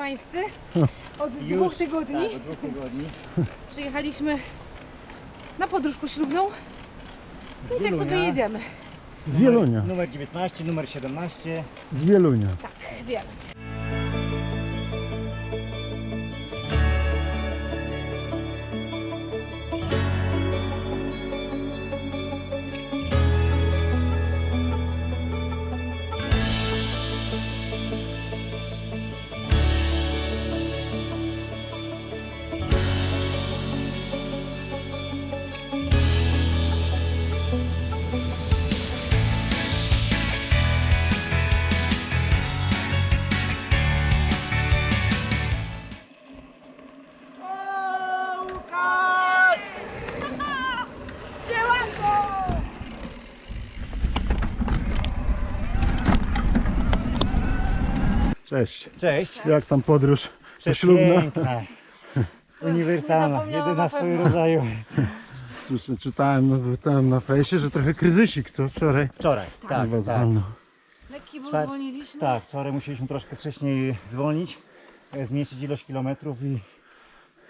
Radwańscy. Od Już, dwóch tygodni Tak, od dwóch tygodni. przyjechaliśmy na podróż poślubną. No i tak sobie jedziemy. Z Wielunia. Numer 19, numer 17. Z Wielunia. Tak, wiem. Cześć. Cześć. Jak tam podróż poślubna? Przepiękna. Uniwersalna, Zapomniałam jedyna na w swoim pewno. rodzaju. Słyszę, czytałem tam na fejsie, że trochę kryzysik, co wczoraj Wczoraj, tak, tak. Lekki, bo Czwar- zwolniliśmy. Tak, wczoraj musieliśmy troszkę wcześniej zwolnić, e, zmniejszyć ilość kilometrów i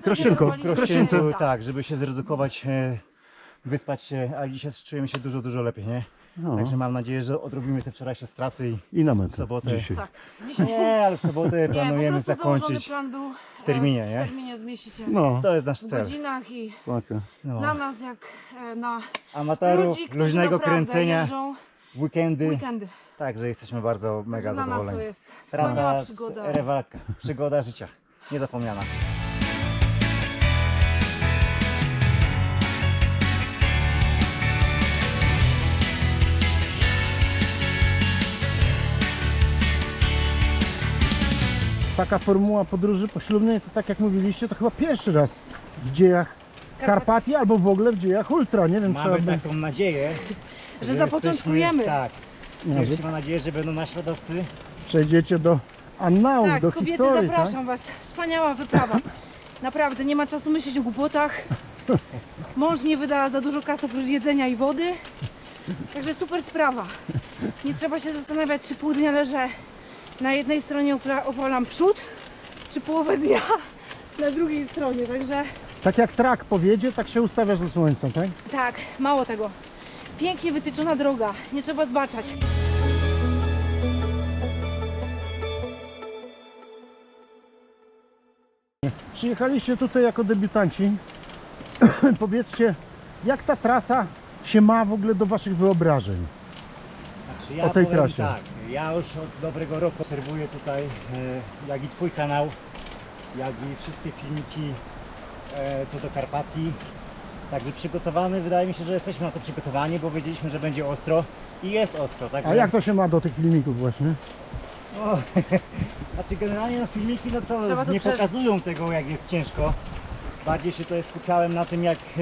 Krościenko, Krościenku, tak, żeby się zredukować, e, wyspać się, a dzisiaj czujemy się dużo, dużo lepiej, nie? No, Także mam nadzieję, że odrobimy te wczorajsze straty i i na w metę sobotę. dzisiaj. Tak. Dzisiaj Nie, ale w sobotę nie, po planujemy prostu założony zakończyć. plan był w terminie, e, nie? W terminie zmieścić się No, To jest nasz w cel. godzinach i spoko. No. dla nas jak e, na Amatorów, ludzi, którzy luźnego naprawdę kręcenia, jeżdżą weekendy. weekendy. Także jesteśmy bardzo mega Dla nas to zadowoleni. jest wspaniała Trasa, przygoda. rewalka, przygoda życia. Niezapomniana. Taka formuła podróży poślubnej, to tak jak mówiliście, to chyba pierwszy raz w dziejach Karpatii albo w ogóle w dziejach Ultra. Nie wiem, Mamy trzeba by... taką nadzieję, Że zapoczątkujemy. Jesteśmy, tak. No, że Pierwszy ma nadzieję, że będą naśladowcy. przejdziecie do annałów, Tak, do kobiety historii, tak? zapraszam Was. Wspaniała wyprawa. Naprawdę, nie ma czasu myśleć o głupotach. Mąż nie wyda za dużo kasy oprócz jedzenia i wody. Także super sprawa. Nie trzeba się zastanawiać, czy pół dnia leżę na jednej stronie opalam przód, czy połowę dnia na drugiej stronie. Także Tak jak trak powiedzie, tak się ustawiasz do słońca, tak? tak, mało tego. Pięknie wytyczona droga, nie trzeba zbaczać. Przyjechaliście tutaj jako debiutanci. Powiedzcie, jak ta trasa się ma w ogóle do Waszych wyobrażeń? Znaczy, ja O tej powiem trasie. Tak, ja już od dobrego roku obserwuję tutaj, e, jak i Twój kanał, jak i wszystkie filmiki e, co do Karpatii. Także przygotowany, wydaje mi się, że jesteśmy na to przygotowani, bo wiedzieliśmy, że będzie ostro i jest ostro. Także, A jak to się ma do tych filmików właśnie? O, znaczy generalnie no, filmiki no co, Trzeba to nie przeżyć. pokazują tego jak jest ciężko. Bardziej się tutaj skupiałem na tym jak e,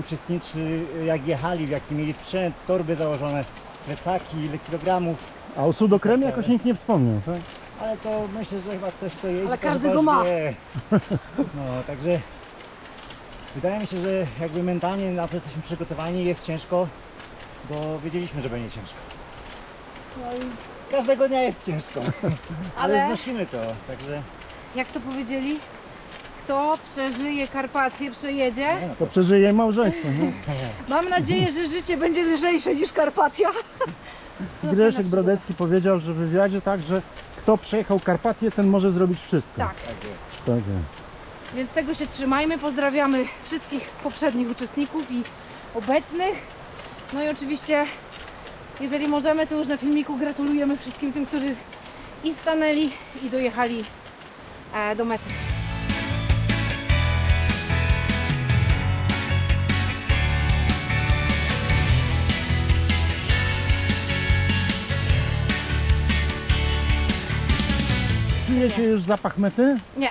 uczestniczy, jak jechali, w jaki mieli sprzęt, torby założone, plecaki, ile kilogramów. A o sudokremie jakoś nikt nie wspomniał, tak? Ale to myślę, że chyba ktoś to jeździ. Ale to każdy chyba go ma. wie. No, także wydaje mi się, że jakby mentalnie na to jesteśmy przygotowani, jest ciężko, bo wiedzieliśmy, że będzie ciężko. No i każdego dnia jest ciężko, ale, Ale- znosimy to, także Jak to powiedzieli? Kto przeżyje Karpatię, przejedzie. nie no, To przeżyje małżeństwo, nie? Mam nadzieję, że życie będzie lżejsze niż Karpatia. Grzeszek Brodecki powiedział, że w wywiadzie tak, że kto przejechał Karpatię, ten może zrobić wszystko. Tak, tak jest. Tak jest. więc tego się trzymajmy. Pozdrawiamy wszystkich poprzednich uczestników i obecnych. No i oczywiście, jeżeli możemy, to już na filmiku gratulujemy wszystkim tym, którzy i stanęli, i dojechali e, do mety. Czujecie już zapach mety? Nie.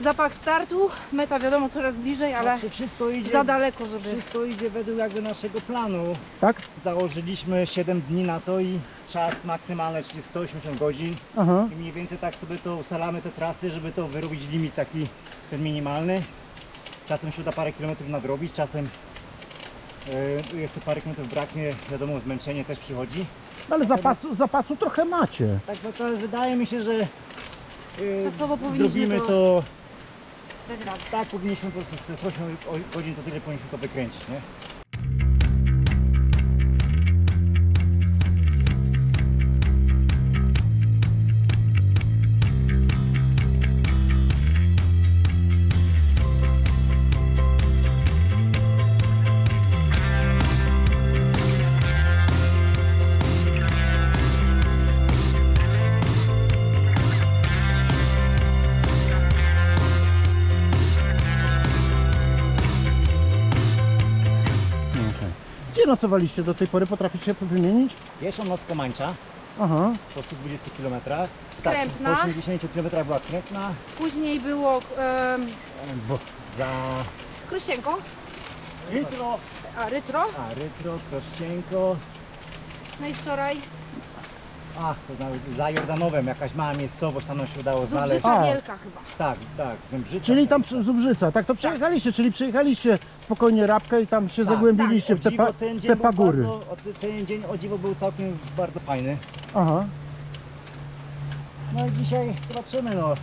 Zapach startu, meta wiadomo coraz bliżej, ale Znaczy, wszystko idzie, za daleko, żeby... wszystko idzie według jakby naszego planu. Tak? Założyliśmy 7 dni na to i czas maksymalny, czyli 180 godzin. Aha. I mniej więcej tak sobie to ustalamy te trasy, żeby to wyrobić limit taki ten minimalny. Czasem się uda parę kilometrów nadrobić, czasem yy, jest to parę kilometrów braknie, wiadomo zmęczenie też przychodzi. Ale zapasu, zapasu trochę macie. Tak no to wydaje mi się, że Yy, Czasowo powinniśmy Zrobimy to- to Dać radę. tak, powinniśmy po prostu z 8 godzin to tyle powinniśmy to wykręcić, nie? Gdzie nocowaliście do tej pory? Potraficie wymienić? Pierwszą noc Komańcza Aha. po 120 km. Tak, Krępna. po 80 km była Krępna, Później było em, bo za Krusienko, Rytro, a Rytro. a Rytro, Kościenko, No i wczoraj ach, to nawet za Jordanowem jakaś mała miejscowość, tam nam się udało znaleźć. Zubrzyca A. Wielka chyba. Tak, tak, Zembrzyca. Czyli tam przy Zubrzyca, tak to przejechaliście, czyli przejechaliście spokojnie Rabkę i tam się Tak, zagłębiliście tak, w te, pa, ten dzień te był pagury. Bardzo, o, ty- ten dzień o dziwo był całkiem bardzo fajny. Aha. No i dzisiaj zobaczymy, no.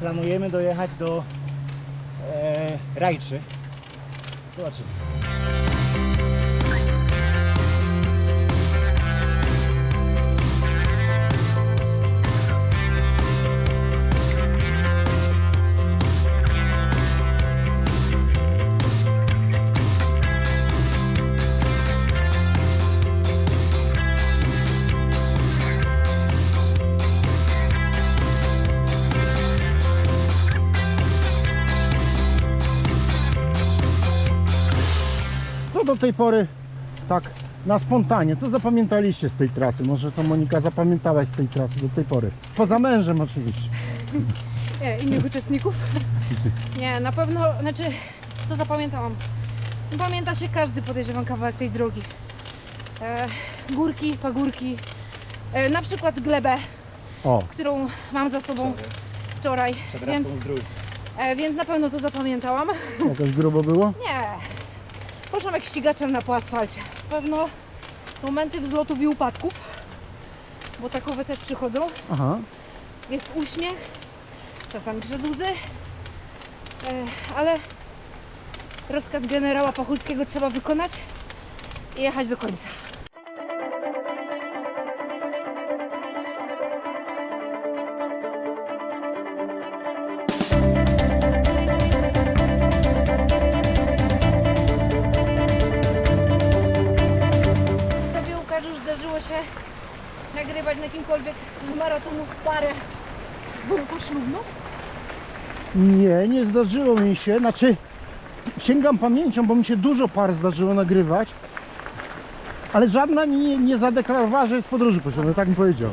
Planujemy dojechać do e, Rajczy. Zobaczymy. Co do tej pory, tak na spontanie, co zapamiętaliście z tej trasy? Może to Monika zapamiętałaś z tej trasy do tej pory? Poza mężem oczywiście. Nie, innych uczestników. Nie, na pewno, znaczy, co zapamiętałam? Pamięta się każdy, podejrzewam, kawałek tej drogi. E, górki, pagórki, e, na przykład glebę, O, którą mam za sobą wczoraj, więc, e, więc na pewno to zapamiętałam. jakoś grubo było? Nie, poszłam jak ścigaczem na po asfalcie. Pewno momenty wzlotów i upadków, bo takowe też przychodzą. Aha. Jest uśmiech, czasami przez łzy, e, ale rozkaz generała Pachulskiego trzeba wykonać i jechać do końca. Nie, nie zdarzyło mi się. Znaczy, sięgam pamięcią, bo mi się dużo par zdarzyło nagrywać. Ale żadna nie, nie zadeklarowała, że jest podróży poślubnej, tak mi powiedział.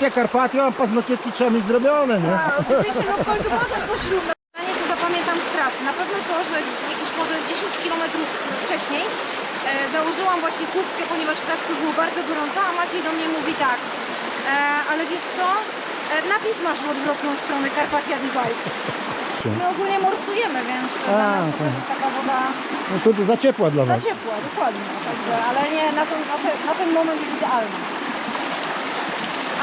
Karpatia, Karpatia, a paznokietki trzeba mieć zrobione, nie? A, oczywiście, no w końcu podróż poślubna. Nie, to zapamiętam z trasy. Na pewno to, że jakieś może 10 km wcześniej e, założyłam właśnie chustkę, ponieważ w Krasku było bardzo gorąco, a Maciej do mnie mówi tak, e, ale wiesz co, e, napis masz w odwrotną stronę Karpatia Divide. My ogólnie morsujemy, więc dla A, nas to tak. też jest taka woda No to za ciepła dla za was. ciepła, dokładnie. Także, ale nie, na ten, na, ten, na ten moment jest idealny.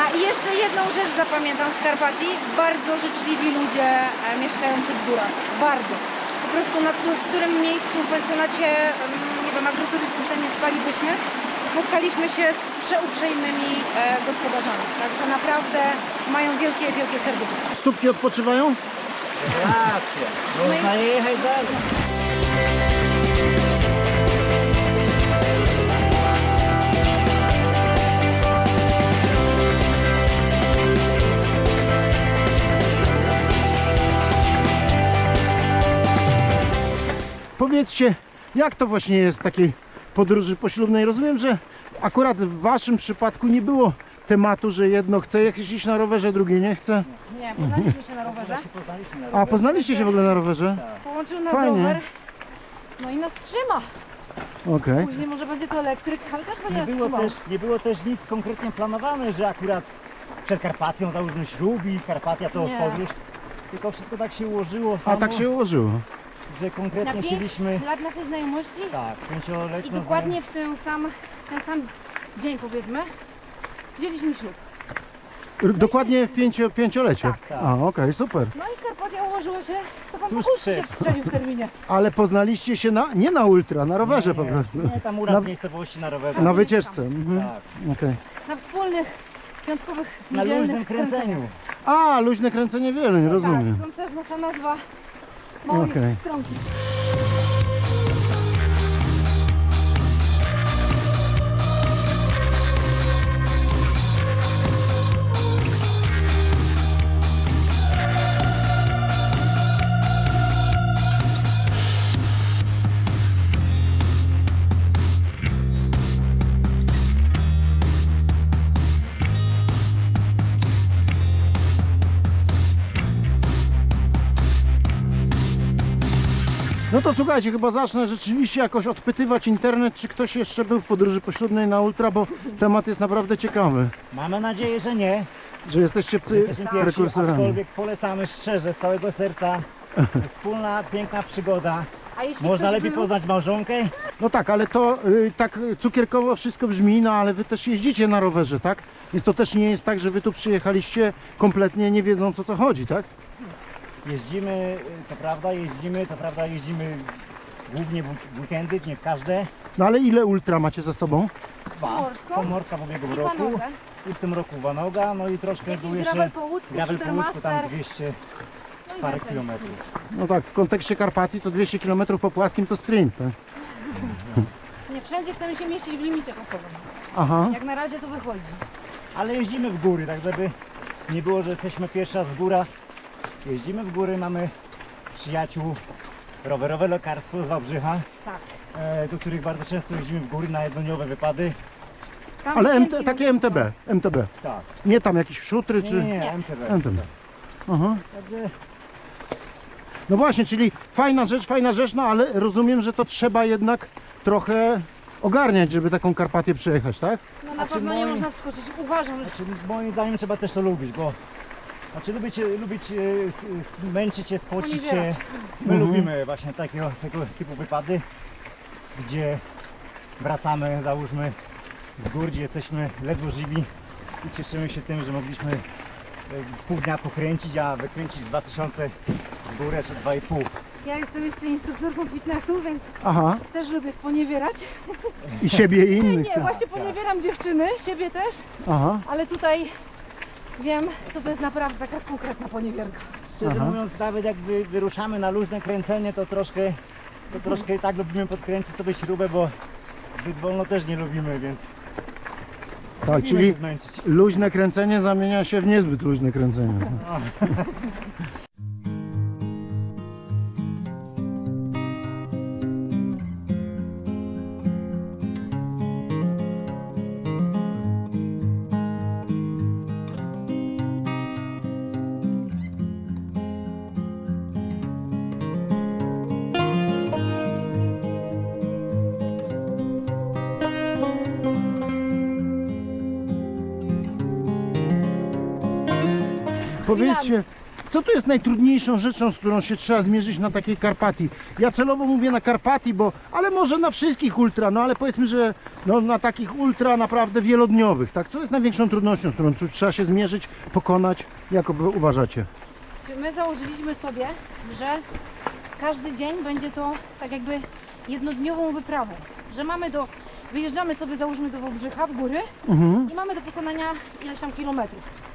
A i jeszcze jedną rzecz zapamiętam z Karpatii. Bardzo życzliwi ludzie e, mieszkający w górach. Bardzo. Po prostu na w którym miejscu w pensjonacie, nie wiem, agroturystyce nie spalibyśmy, spotkaliśmy się z przeuprzejmymi e, gospodarzami. Także naprawdę mają wielkie, wielkie serducho. Stópki odpoczywają? Rewelacja. Można jechać dalej. Powiedzcie, jak to właśnie jest w takiej podróży poślubnej? Rozumiem, że akurat w waszym przypadku nie było tematu, że jedno chce jechać iść na rowerze, drugie nie chce. Nie, poznaliśmy się na rowerze. Na A poznaliście się w ogóle na rowerze? Tak. Połączył nas Fajnie. rower. No i nas trzyma. Okej. Później może będzie to elektryk, ale też będzie Nie nas było, trzymał. też, nie było też nic konkretnie planowane, że akurat przed Karpacją załóżmy ślub i Karpatia to Nie. podróż. Tylko wszystko tak się ułożyło A samo, tak się ułożyło. Że Na konkretnie pięć chcieliśmy lat naszej znajomości tak, pięcioletnią i dokładnie w ten sam, ten sam dzień powiedzmy wzięliśmy ślub. R- Dokładnie w pięcio, pięciolecie. Tak, tak. A, okej, super. No i Karpatia ułożyło się, to pan Tuż Bogusz się przed. wstrzelił w terminie. Ale poznaliście się na, nie na ultra, na rowerze po prostu. Nie, tam uraz Na- miejscowości na rowerze. Na wycieczce. tam. Mhm. Tak, okej. Na wspólnych piątkowych, na niedzielnych luźnym kręceniu. A, luźne kręcenie wieluń, Tak, rozumiem. stąd też nasza nazwa Maurício, okay. pronto. No to słuchajcie, chyba zacznę rzeczywiście jakoś odpytywać internet, czy ktoś jeszcze był w podróży poślubnej na ultra, bo temat jest naprawdę ciekawy. Mamy nadzieję, że nie, Że jesteście że jesteśmy pierwsi, prekursorami. aczkolwiek polecamy szczerze, z całego serca. Wspólna, piękna przygoda. A jeśli Można ktoś lepiej był, poznać małżonkę. No tak, ale to y, tak cukierkowo wszystko brzmi, no ale wy też jeździcie na rowerze, tak? Więc to też nie jest tak, że wy tu przyjechaliście kompletnie nie wiedząc o co chodzi, tak? Jeździmy, to prawda, jeździmy, to prawda, jeździmy głównie w weekendy, nie w każde. No ale ile ultra macie za sobą? Dwa. Pomorską Pomorska w ubiegłym i roku. I w tym roku Vanoga, no i troszkę Jakiś był jeszcze gravel po łódzku, gravel po łódzku, tam Shootermaster. 200 No i parę więcej. kilometrów. No tak, w kontekście Karpatii to 200 km po płaskim to sprint, tak? Nie, wszędzie chcemy się mieścić w limicie czasowym. Aha, Jak na razie to wychodzi. Ale jeździmy w góry, tak żeby nie było, że jesteśmy pierwszy raz w górach. Jeździmy w góry, mamy przyjaciół, rowerowe lekarstwo z Wałbrzycha, Tak. e, do których bardzo często jeździmy w góry na jednodniowe wypady. Tam ale MT, takie MTB, MTB. Tak. Nie tam jakieś szutry Nie, czy... nie, nie, Nie. MTB. MTB. Aha. Także No właśnie, czyli fajna rzecz, fajna rzecz, no ale rozumiem, że to trzeba jednak trochę ogarniać, żeby taką Karpatię przejechać, tak? No na A czy pewno nie moi- można wskoczyć. Uważam, że Znaczy, moim zdaniem trzeba też to lubić, bo znaczy lubić, lubić e, s- s- męczyć się, spocić się. My Mhm. lubimy właśnie takiego, tego typu wypady, gdzie wracamy, załóżmy z gór, gdzie jesteśmy ledwo żywi i cieszymy się tym, że mogliśmy e, pół dnia pokręcić, a wykręcić 2000 w górę czy 2,5. ja jestem jeszcze instruktorką fitnessu, więc Aha, też lubię sponiewierać. i siebie i innych. Nie, tak. właśnie poniewieram dziewczyny, siebie też, Aha, ale tutaj wiem, co to jest naprawdę taka konkretna poniewierka. Szczerze Aha. mówiąc, nawet jak wy, wyruszamy na luźne kręcenie, to troszkę, to troszkę i tak lubimy podkręcić sobie śrubę, bo zbyt wolno też nie lubimy, więc tak, lubimy czyli się zmęczyć. luźne kręcenie zamienia się w niezbyt luźne kręcenie. Powiedzcie, co tu jest najtrudniejszą rzeczą, z którą się trzeba zmierzyć na takiej Karpatii? Ja celowo mówię na Karpatii, bo, ale może na wszystkich ultra, no ale powiedzmy, że no, na takich ultra naprawdę wielodniowych, tak? Co jest największą trudnością, z którą tu trzeba się zmierzyć, pokonać, jak uważacie? My założyliśmy sobie, że każdy dzień będzie to tak jakby jednodniową wyprawą, że mamy do, wyjeżdżamy sobie załóżmy do Wałbrzycha w góry Mhm. i mamy do pokonania ileś tam kilometrów.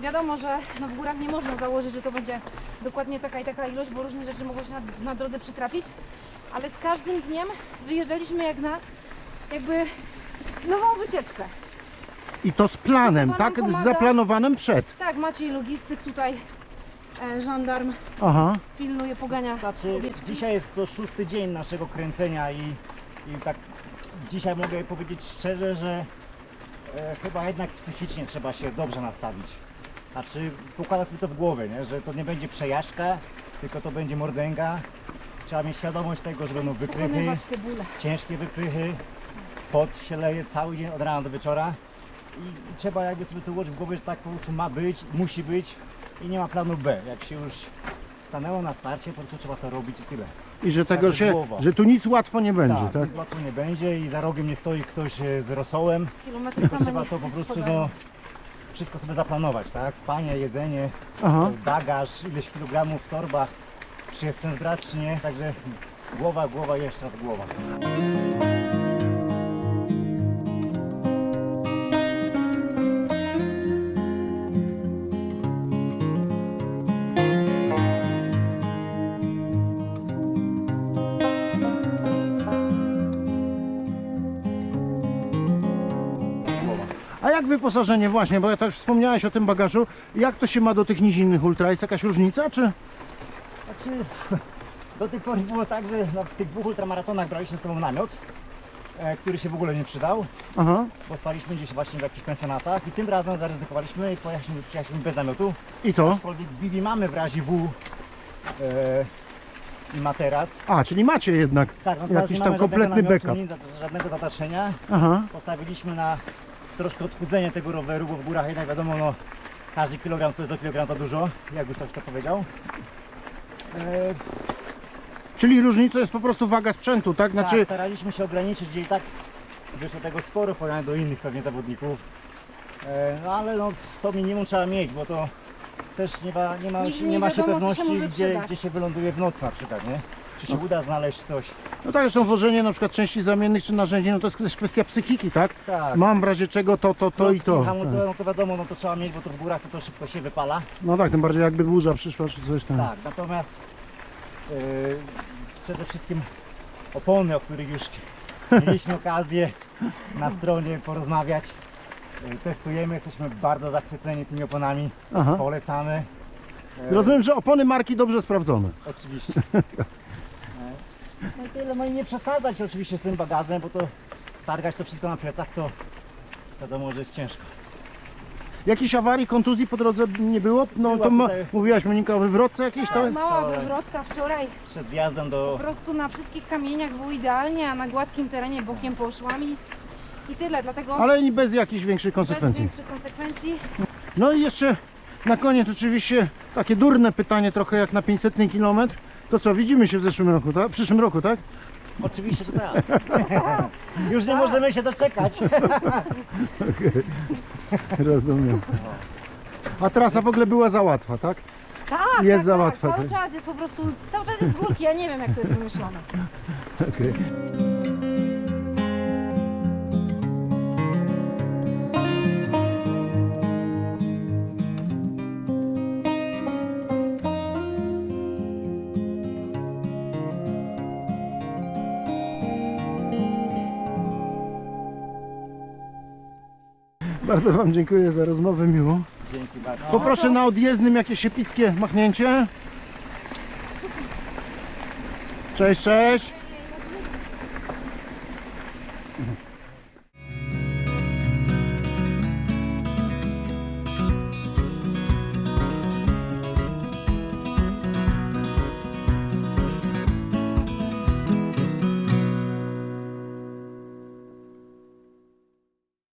Wiadomo, że no w górach nie można założyć, że to będzie dokładnie taka i taka ilość, bo różne rzeczy mogą się na, na drodze przytrafić, ale z każdym dniem wyjeżdżaliśmy jak na jakby nową wycieczkę. I to z planem, tak? Z pomaga. zaplanowanym przed. Tak, Maciej logistyk tutaj, e, żandarm Aha. pilnuje, pogania Znaczy, owieczki. dzisiaj jest to szósty dzień naszego kręcenia i, i tak dzisiaj mogę powiedzieć szczerze, że e, chyba jednak psychicznie trzeba się dobrze nastawić. Znaczy, układać sobie to w głowie, nie? że to nie będzie przejażdżka, tylko to będzie mordęga. Trzeba mieć świadomość tego, że będą wyprychy, Pokonywać te bóle. ciężkie wyprychy, pot się leje cały dzień od rana do wieczora. i trzeba jakby sobie to ułożyć w głowie, że tak po prostu ma być, musi być i nie ma planu B. Jak się już stanęło na starcie, po prostu trzeba to robić i tyle. I że tego Także się, głowa. że tu nic łatwo nie będzie, tak? nic łatwo nie będzie i za rogiem nie stoi ktoś e, z rosołem, Kilometry tylko same trzeba nie to po prostu no, wszystko sobie zaplanować, tak? Spanie, jedzenie, Aha. bagaż, ileś kilogramów w torbach, czy jest sens brać, czy nie, także głowa, głowa, jeszcze raz. Głowa. Wyposażenie właśnie, bo ja też wspomniałeś o tym bagażu, jak to się ma do tych nizinnych ultra? Jest jakaś różnica, czy? Znaczy, do tej pory było tak, że na tych dwóch ultramaratonach braliśmy z sobą namiot, e, który się w ogóle nie przydał, Aha. bo spaliśmy gdzieś właśnie w jakichś pensjonatach i tym razem zaryzykowaliśmy i pojechaliśmy, przyjechaliśmy bez namiotu. I co? Aczkolwiek Bibi mamy w razie W e, i materac. A, czyli macie jednak Tak, no teraz jakiś nie tam mamy kompletny żadnego namiotu, backup. nic, żadnego zataczenia. Aha. Postawiliśmy na troszkę odchudzenie tego roweru, bo w górach jednak wiadomo, no, każdy kilogram to jest do kilogram za dużo, jakby ktoś to powiedział. E, Czyli różnica jest po prostu waga sprzętu, tak? tak, Znaczy, staraliśmy się ograniczyć, gdzie i tak wyszło tego sporo w porównaniu do innych pewnie zawodników. E, no ale no, to minimum trzeba mieć, bo to też nie ma, nie ma, Nigdy nie nie ma się wiadomo, co się pewności, może gdzie, przydać. gdzie się wyląduje w nocy na przykład, nie? Czy się uda znaleźć coś. No tak, zresztą włożenie na przykład części zamiennych czy narzędzi, no to jest też kwestia psychiki, tak? Tak. Mam w razie czego to, to, to i to. Hamulce, Tak. no to wiadomo, no to trzeba mieć, bo to w górach to, to szybko się wypala. No tak, tym bardziej jakby burza przyszła czy coś tam. Tak, natomiast yy, przede wszystkim opony, o których już mieliśmy okazję na stronie porozmawiać. Yy, Testujemy, jesteśmy bardzo zachwyceni tymi oponami. Aha. Polecamy. Yy, Rozumiem, że opony marki dobrze sprawdzone. Oczywiście. No i tyle, no i nie przesadzać oczywiście z tym bagażem, bo to targać to wszystko na plecach to wiadomo, że jest ciężko. Jakichś awarii, kontuzji po drodze nie było? No Była to ma, tutaj- mówiłaś Monika o wywrotce jakiejś tam? Mała wczoraj. wywrotka wczoraj. Przed wjazdem Po do prostu na wszystkich kamieniach było idealnie, a na gładkim terenie bokiem poszłam i, i tyle. Dlatego Ale nie bez jakichś większych bez konsekwencji. większych konsekwencji. No i jeszcze na koniec oczywiście takie durne pytanie trochę jak na 500 km. To co, widzimy się w zeszłym roku, tak? W przyszłym roku, tak? Oczywiście, że tak. Już nie możemy się doczekać. Rozumiem. A trasa w ogóle była za łatwa, tak? Tak, Jest tak, za tak. łatwe, Cały tak. czas jest po prostu, cały czas jest z górki, ja nie wiem jak to jest wymyślone. Okej. Bardzo Wam dziękuję za rozmowę miłą. Dzięki bardzo. Poproszę na odjezdnym jakieś epickie machnięcie. Cześć, cześć.